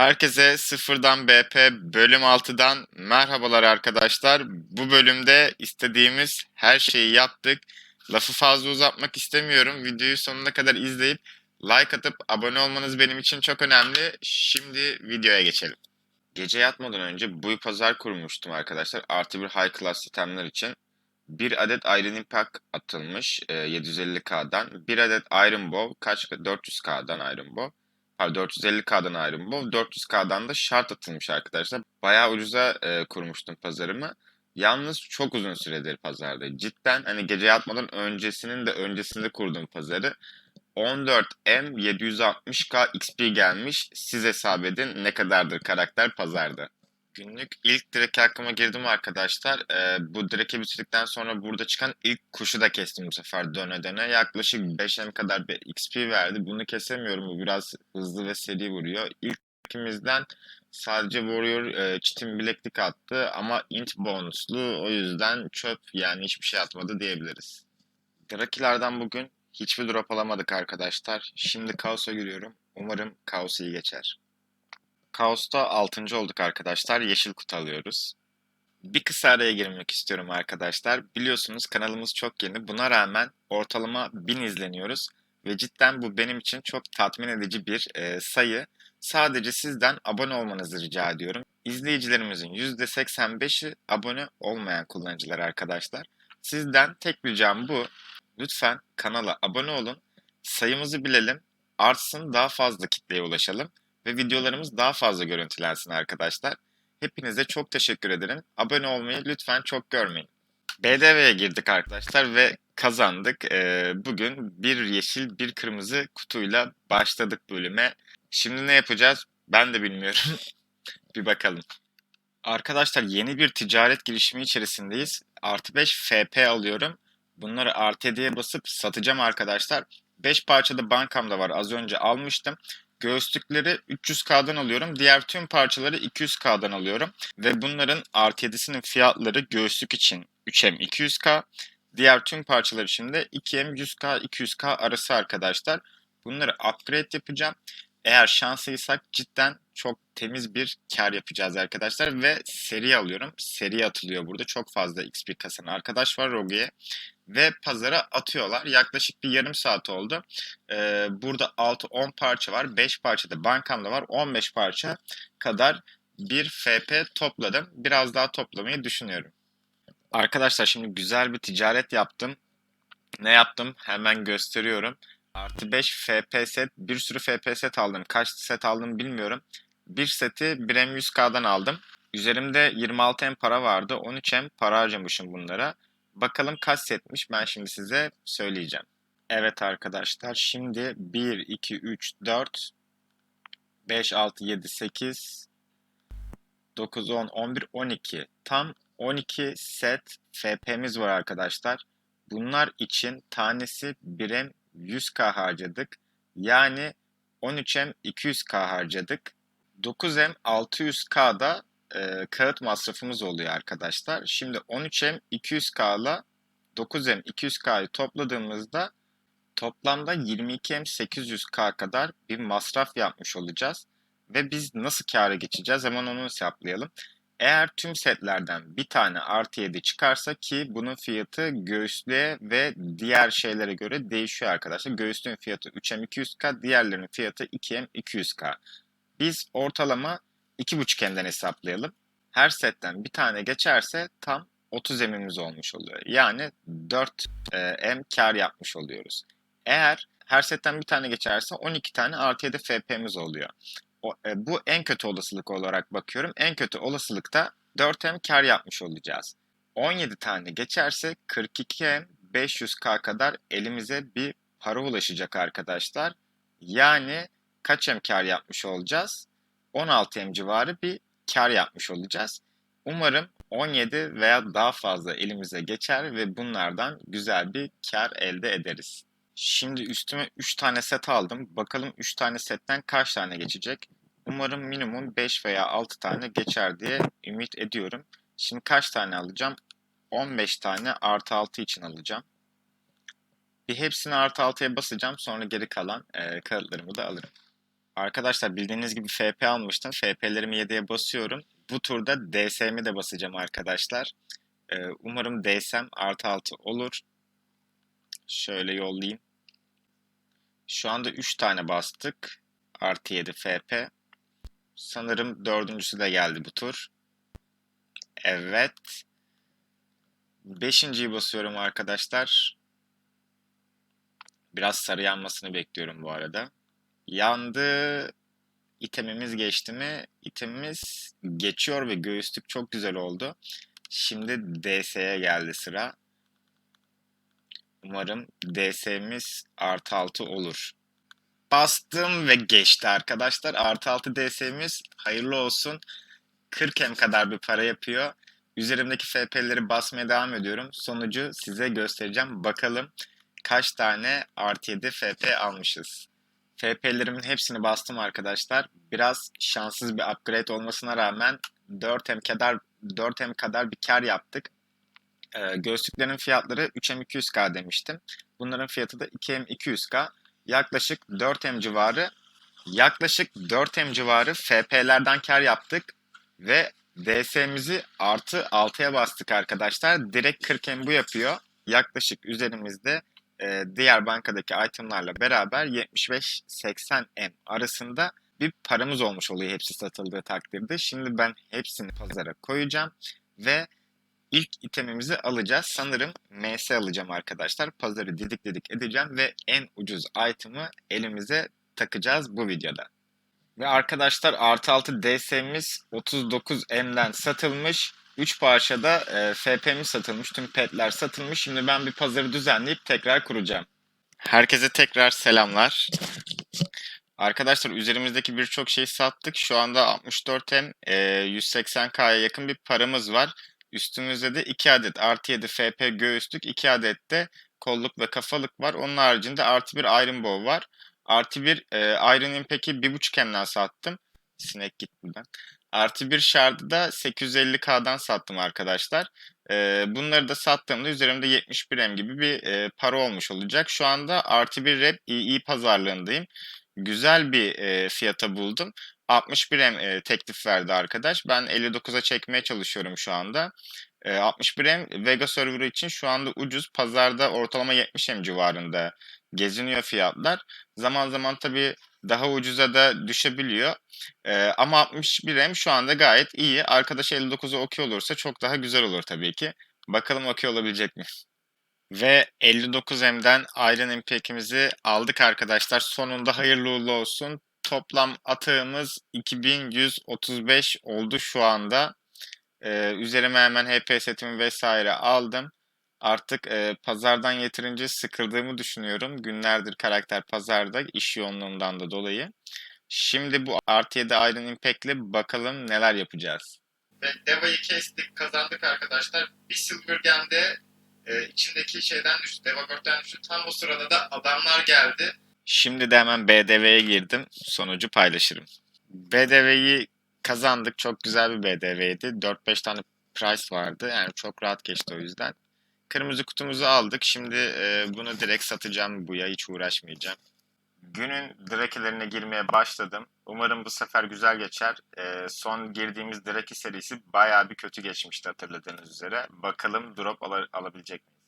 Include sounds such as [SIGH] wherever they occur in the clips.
Herkese sıfırdan BP bölüm 6'dan merhabalar arkadaşlar. Bu bölümde istediğimiz her şeyi yaptık. Lafı fazla uzatmak istemiyorum. Videoyu sonuna kadar izleyip like atıp abone olmanız benim için çok önemli. Şimdi videoya geçelim. Gece yatmadan önce buy pazar kurmuştum arkadaşlar. Artı bir high class sistemler için. Bir adet Iron Impact atılmış e, 750k'dan. Bir adet Iron Bow kaç 400k'dan Iron Bow. Pardon 450k'dan Iron Bow. 400k'dan da şart atılmış arkadaşlar. Bayağı ucuza e, kurmuştum pazarımı. Yalnız çok uzun süredir pazarda. Cidden hani gece yatmadan öncesinin de öncesinde kurduğum pazarı. 14M 760K XP gelmiş. Siz hesap edin ne kadardır karakter pazarda. Günlük ilk direk hakkıma girdim arkadaşlar. Ee, bu direki bitirdikten sonra burada çıkan ilk kuşu da kestim bu sefer döne döne. Yaklaşık 5M kadar bir XP verdi. Bunu kesemiyorum. Bu biraz hızlı ve seri vuruyor. İlk ikimizden sadece Warrior e, çitin bileklik attı ama int bonuslu. O yüzden çöp yani hiçbir şey atmadı diyebiliriz. Drakilerden bugün hiçbir drop alamadık arkadaşlar. Şimdi Kaos'a giriyorum. Umarım Kaos iyi geçer. Kaos'ta 6. olduk arkadaşlar. Yeşil kutu alıyoruz. Bir kısa araya girmek istiyorum arkadaşlar. Biliyorsunuz kanalımız çok yeni. Buna rağmen ortalama 1000 izleniyoruz. Ve cidden bu benim için çok tatmin edici bir e, sayı. Sadece sizden abone olmanızı rica ediyorum. İzleyicilerimizin %85'i abone olmayan kullanıcılar arkadaşlar. Sizden tek ricam bu. Lütfen kanala abone olun. Sayımızı bilelim. Artsın daha fazla kitleye ulaşalım ve videolarımız daha fazla görüntülensin arkadaşlar. Hepinize çok teşekkür ederim. Abone olmayı lütfen çok görmeyin. BDV'ye girdik arkadaşlar ve kazandık. Ee, bugün bir yeşil bir kırmızı kutuyla başladık bölüme. Şimdi ne yapacağız ben de bilmiyorum. [LAUGHS] bir bakalım. Arkadaşlar yeni bir ticaret girişimi içerisindeyiz. Artı 5 FP alıyorum. Bunları artı 7'ye basıp satacağım arkadaşlar. 5 parçada bankamda var. Az önce almıştım. Göğüslükleri 300K'dan alıyorum. Diğer tüm parçaları 200K'dan alıyorum. Ve bunların artı 7'sinin fiyatları göğüslük için 3M 200K. Diğer tüm parçalar için de 2M 100K 200K arası arkadaşlar. Bunları upgrade yapacağım. Eğer şanslıysak cidden çok temiz bir kar yapacağız arkadaşlar. Ve seri alıyorum. Seri atılıyor burada. Çok fazla XP kasan arkadaş var Rogue'ye ve pazara atıyorlar. Yaklaşık bir yarım saat oldu. Ee, burada 6-10 parça var. 5 parça da bankamda var. 15 parça kadar bir FP topladım. Biraz daha toplamayı düşünüyorum. Arkadaşlar şimdi güzel bir ticaret yaptım. Ne yaptım? Hemen gösteriyorum. Artı 5 FP set. Bir sürü FP set aldım. Kaç set aldım bilmiyorum. Bir seti 1M100K'dan aldım. Üzerimde 26M para vardı. 13M para harcamışım bunlara. Bakalım kaç setmiş ben şimdi size söyleyeceğim. Evet arkadaşlar şimdi 1, 2, 3, 4, 5, 6, 7, 8, 9, 10, 11, 12. Tam 12 set FP'miz var arkadaşlar. Bunlar için tanesi 1M 100k harcadık. Yani 13M 200k harcadık. 9M 600k'da e, kağıt masrafımız oluyor arkadaşlar. Şimdi 13M 200K ile 9M 200K'yı topladığımızda toplamda 22M 800K kadar bir masraf yapmış olacağız. Ve biz nasıl kâra geçeceğiz hemen onu hesaplayalım. Eğer tüm setlerden bir tane artı 7 çıkarsa ki bunun fiyatı göğüslüğe ve diğer şeylere göre değişiyor arkadaşlar. Göğüslüğün fiyatı 3M 200K, diğerlerinin fiyatı 2M 200K. Biz ortalama 2.5 M'den hesaplayalım. Her setten bir tane geçerse tam 30 M'imiz olmuş oluyor. Yani 4 e, M kar yapmış oluyoruz. Eğer her setten bir tane geçerse 12 tane artı 7 FP'miz oluyor. O, e, bu en kötü olasılık olarak bakıyorum. En kötü olasılıkta 4 M kar yapmış olacağız. 17 tane geçerse 42 M 500K kadar elimize bir para ulaşacak arkadaşlar. Yani kaç M kar yapmış olacağız? 16 M civarı bir kar yapmış olacağız. Umarım 17 veya daha fazla elimize geçer ve bunlardan güzel bir kar elde ederiz. Şimdi üstüme 3 tane set aldım. Bakalım 3 tane setten kaç tane geçecek? Umarım minimum 5 veya 6 tane geçer diye ümit ediyorum. Şimdi kaç tane alacağım? 15 tane artı 6 için alacağım. Bir hepsini artı 6'ya basacağım. Sonra geri kalan e, kağıtlarımı da alırım. Arkadaşlar bildiğiniz gibi FP almıştım. FP'lerimi 7'ye basıyorum. Bu turda DS'mi de basacağım arkadaşlar. Ee, umarım DS'm artı 6 olur. Şöyle yollayayım. Şu anda 3 tane bastık. Artı 7 FP. Sanırım dördüncüsü de geldi bu tur. Evet. Beşinciyi basıyorum arkadaşlar. Biraz sarı yanmasını bekliyorum bu arada. Yandı. İtemimiz geçti mi? İtemimiz geçiyor ve göğüslük çok güzel oldu. Şimdi DS'ye geldi sıra. Umarım DS'miz artı 6 olur. Bastım ve geçti arkadaşlar. Artı 6 DS'miz hayırlı olsun. 40 M kadar bir para yapıyor. Üzerimdeki FP'leri basmaya devam ediyorum. Sonucu size göstereceğim. Bakalım kaç tane artı 7 FP almışız. FP'lerimin hepsini bastım arkadaşlar. Biraz şanssız bir upgrade olmasına rağmen 4M kadar 4M kadar bir kar yaptık. Ee, göğüslüklerin fiyatları 3M200K demiştim. Bunların fiyatı da 2M200K. Yaklaşık 4M civarı yaklaşık 4M civarı FP'lerden kar yaptık ve DS'mizi artı 6'ya bastık arkadaşlar. Direkt 40M bu yapıyor. Yaklaşık üzerimizde e, diğer bankadaki itemlarla beraber 75-80M arasında bir paramız olmuş oluyor hepsi satıldığı takdirde. Şimdi ben hepsini pazara koyacağım ve ilk itemimizi alacağız. Sanırım MS alacağım arkadaşlar. Pazarı didik didik edeceğim ve en ucuz item'ı elimize takacağız bu videoda. Ve arkadaşlar artı 6 DS'miz 39M'den satılmış. 3 parçada e, FP'miz satılmış. Tüm petler satılmış. Şimdi ben bir pazarı düzenleyip tekrar kuracağım. Herkese tekrar selamlar. Arkadaşlar üzerimizdeki birçok şeyi sattık. Şu anda 64M e, 180K'ya yakın bir paramız var. Üstümüzde de 2 adet artı 7 FP göğüslük, 2 adet de kolluk ve kafalık var. Onun haricinde artı bir Iron Bow var. Artı bir e, Iron Impact'i 1.5 M'den sattım. Sinek git buradan. Artı bir Shard'ı da 850K'dan sattım arkadaşlar. Bunları da sattığımda üzerimde 71M gibi bir para olmuş olacak. Şu anda artı bir rep iyi pazarlığındayım. Güzel bir fiyata buldum. 61M e, teklif verdi arkadaş. Ben 59'a çekmeye çalışıyorum şu anda. E, 61M Vega serverı için şu anda ucuz. Pazarda ortalama 70M civarında geziniyor fiyatlar. Zaman zaman tabii daha ucuza da düşebiliyor. E, ama 61M şu anda gayet iyi. Arkadaş 59'a okey olursa çok daha güzel olur tabii ki. Bakalım okey olabilecek mi? Ve 59M'den Iron Impact'imizi aldık arkadaşlar. Sonunda hayırlı uğurlu olsun. Toplam atığımız 2135 oldu şu anda. Ee, üzerime hemen HP setimi vesaire aldım. Artık e, pazardan yeterince sıkıldığımı düşünüyorum. Günlerdir karakter pazarda iş yoğunluğundan da dolayı. Şimdi bu artı 7 Iron Impact'le bakalım neler yapacağız. Deva'yı kestik, kazandık arkadaşlar. Bir Silver Gem'de e, içindeki şeyden düştü, Devagor'dan düştü. Tam o sırada da adamlar geldi. Şimdi de hemen BDV'ye girdim. Sonucu paylaşırım. BDV'yi kazandık. Çok güzel bir BDV'ydi. 4-5 tane price vardı. Yani çok rahat geçti o yüzden. Kırmızı kutumuzu aldık. Şimdi e, bunu direkt satacağım buya. Hiç uğraşmayacağım. Günün drakilerine girmeye başladım. Umarım bu sefer güzel geçer. E, son girdiğimiz draki serisi bayağı bir kötü geçmişti hatırladığınız üzere. Bakalım drop al- alabilecek miyiz?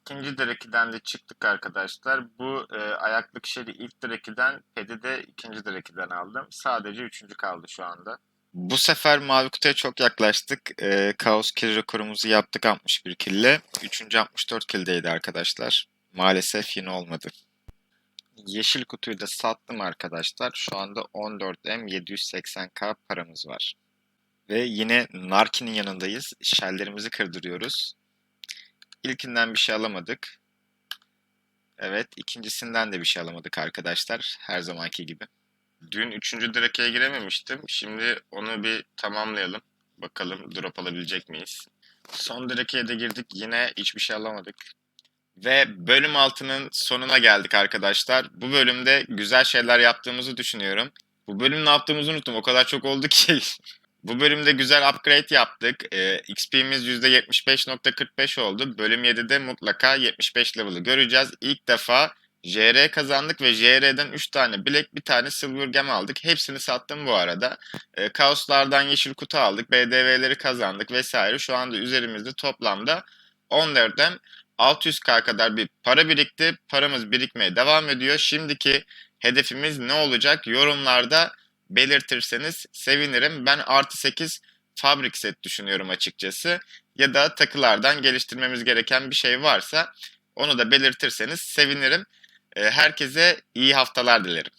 İkinci Draki'den de çıktık arkadaşlar. Bu e, ayaklık şeri ilk Draki'den, Ped'i de ikinci Draki'den aldım. Sadece üçüncü kaldı şu anda. Bu sefer mavi kutuya çok yaklaştık. E, Kaos kill rekorumuzu yaptık 61 kille. Üçüncü 64 killdeydi arkadaşlar. Maalesef yine olmadı. Yeşil kutuyu da sattım arkadaşlar. Şu anda 14M 780K paramız var. Ve yine Narki'nin yanındayız. Shelllerimizi kırdırıyoruz. İlkinden bir şey alamadık. Evet, ikincisinden de bir şey alamadık arkadaşlar. Her zamanki gibi. Dün üçüncü direkeye girememiştim. Şimdi onu bir tamamlayalım. Bakalım drop alabilecek miyiz? Son direkeye de girdik. Yine hiçbir şey alamadık. Ve bölüm 6'nın sonuna geldik arkadaşlar. Bu bölümde güzel şeyler yaptığımızı düşünüyorum. Bu bölüm ne yaptığımızı unuttum. O kadar çok oldu ki. [LAUGHS] Bu bölümde güzel upgrade yaptık. Ee, XP'miz %75.45 oldu. Bölüm 7'de mutlaka 75 level'ı göreceğiz. İlk defa JR kazandık ve JR'den 3 tane Black, bir tane Silver Gem aldık. Hepsini sattım bu arada. E, Kaoslardan yeşil kutu aldık. BDV'leri kazandık vesaire. Şu anda üzerimizde toplamda 14'den 600k kadar bir para birikti. Paramız birikmeye devam ediyor. Şimdiki hedefimiz ne olacak? Yorumlarda belirtirseniz sevinirim. Ben artı 8 fabrik set düşünüyorum açıkçası. Ya da takılardan geliştirmemiz gereken bir şey varsa onu da belirtirseniz sevinirim. Ee, Herkese iyi haftalar dilerim.